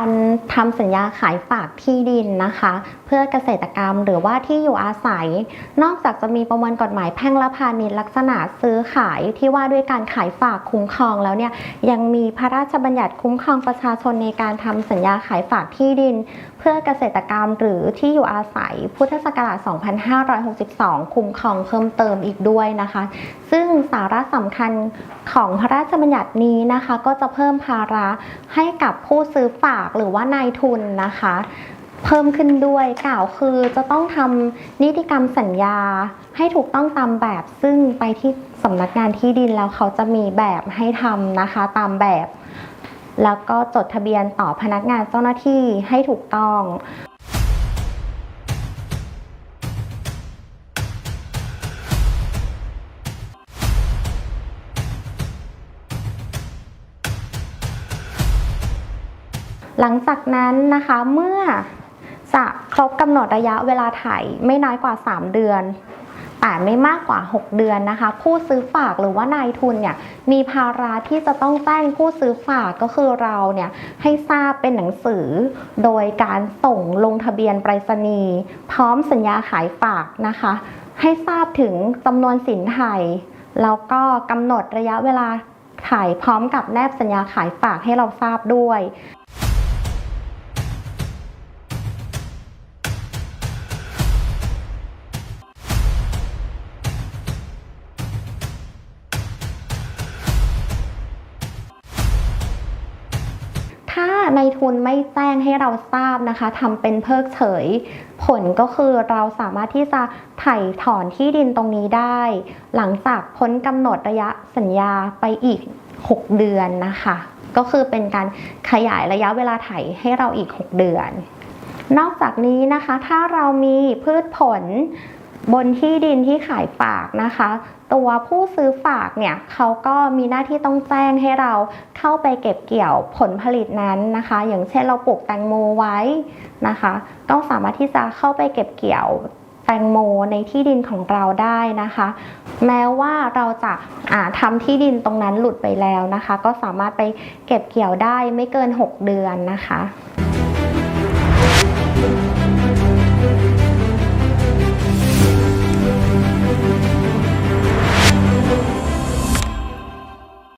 การทำสัญญาขายฝากที่ดินนะคะ เพื่อเกษตรกรรมหรือว่าที่อยู่อาศัย นอกจากจะมีประมวลกฎหมายแพ่งและพาณิชย์ลักษณะซื้อขายที่ว่าด้วยการขายฝากคุ้มครองแล้วเนี่ยยังมีพระราชบัญญัติคุ้มครองประชาชนในการทำสัญญาขายฝากที่ดิน เพื่อเกษตรกรรมหรือที่อยู่อาศัย พุทธศักราช 2562 คุ้มครองเพิ่มเติมอีกด้วยนะคะ ซึ่งสาระสำคัญของพระราชบัญญัตินี้นะคะ ก็จะเพิ่มภาระให้กับผู้ซื้อฝากหรือว่านายทุนนะคะ เพิ่มขึ้นด้วยกล่าวคือจะต้องทำนิติกรรมสัญญาให้ถูกต้องตามแบบ ซึ่งไปที่สำนักงานที่ดินแล้วเขาจะมีแบบให้ทำนะคะตามแบบ แล้วก็จดทะเบียนต่อพนักงานเจ้าหน้าที่ให้ถูกต้อง หลังจากนั้นนะคะเมื่อจะครบกำหนดระยะเวลาถ่ายไม่น้อยกว่า 3 เดือน แต่ไม่มากกว่า 6 เดือนนะคะ ผู้ซื้อฝากหรือว่านายทุนเนี่ยมีภาระที่จะต้องแจ้งผู้ซื้อฝากก็คือเราเนี่ยให้ทราบเป็นหนังสือ โดยการส่งลงทะเบียนไปรษณีย์พร้อมสัญญาขายฝากนะคะ ให้ทราบถึงจำนวนสินไทยแล้วก็กำหนดระยะเวลาถ่ายพร้อมกับแนบสัญญาขายฝากให้เราทราบด้วย ในทุนไม่แจ้งให้เราทราบนะคะทำเป็นเพิกเฉย ผลก็คือเราสามารถที่จะไถ่ถอนที่ดินตรงนี้ได้ หลังจากพ้นกำหนดระยะสัญญาไปอีก 6 เดือนนะคะ ก็คือเป็นการขยายระยะเวลาไถให้เราอีก 6 เดือน นอกจากนี้นะคะถ้าเรามีพืชผลบนที่ดินที่ขายฝากนะคะ ตัวผู้ซื้อฝากเนี่ยเขาก็มีหน้าที่ต้องแจ้งให้เราเข้าไปเก็บเกี่ยวผลผลิตนั้นนะคะ อย่างเช่นเราปลูกแตงโมไว้นะคะ ก็สามารถที่จะเข้าไปเก็บเกี่ยวแตงโมในที่ดินของเราได้นะคะ แม้ว่าเราจะาทำที่ดินตรงนั้นหลุดไปแล้วนะคะ ก็สามารถไปเก็บเกี่ยวได้ไม่เกิน 6 เดือนนะคะ